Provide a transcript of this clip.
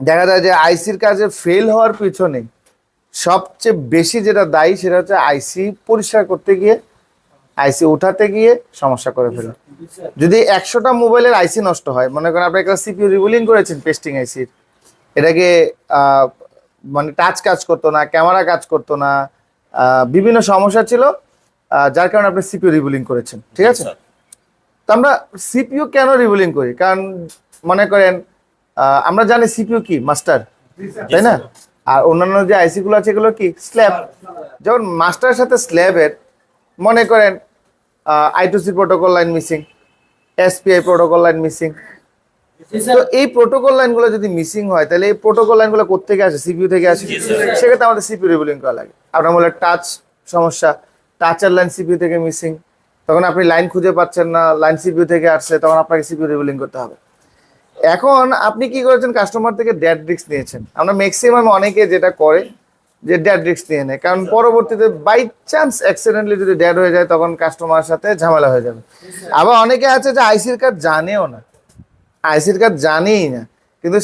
দেখা যায় যে আইসির কাজে ফেল হওয়ার পিছনে সবচেয়ে বেশি যেটা দায়ী সেটা হচ্ছে আইসি পরিষ্কার করতে গিয়ে আইসি উঠাতে গিয়ে সমস্যা করে ফেলে। যদি একশোটা মোবাইলের আইসি নষ্ট হয় মনে করেন আপনি একটা সিপিইউ রিবুলিং করেছেন পেস্টিং আইসির এটাকে মানে টাচ কাজ করতো না ক্যামেরা কাজ করতো না বিভিন্ন সমস্যা ছিল যার কারণে আপনি সিপিউ রিবুলিং করেছেন ঠিক আছে? তো আমরা সিপিইউ কেন রিবুলিং করি? কারণ মনে করেন আমরা জানি সিপিইউ কি? মাস্টার তাই না? আর অন্যান্য যে আইসি গুলো আছে এগুলো কি? স্ল্যাব। যেমন মাস্টারের সাথে স্ল্যাবের মনে করেন I two C protocol line missing SPI protocol line missing তো এই প্রোটোকল লাইনগুলো যদি মিসিং হয় তাহলে এই প্রোটোকল লাইনগুলো কোথেকে আসে? সিপিইউ থেকে আসে? সেক্ষেত্রে আমাদের সিপিইউ রিবুলিং করা লাগে। আপনার বলে টাচ সমস্যা টাচের লাইন সিপিইউ থেকে মিসিং তখন আপনি লাইন খুঁজে পাচ্ছেন না লাইন সিপিইউ থেকে আসছে তখন আপনাকে সিপিইউ রিবুলিং করতে হবে। এখন আপনি কি করেছেন? কাস্টমার থেকে ড্যাড রিক্স নিয়েছেন। আমরা ম্যাক্সিমাম অনেকে যেটা করে যে ড্যাড রিক্স নিয়ে নেয়। কারণ পরবর্তীতে বাই চান্স অ্যাক্সিডেন্টলি যদি ড্যাড হয়ে যায় তখন কাস্টমার সাথে ঝামেলা হয়ে যাবে। আবার অনেকে আছে যে আইসির কাজ জানেও না। আইসির কাজ জানেই না। কিন্তু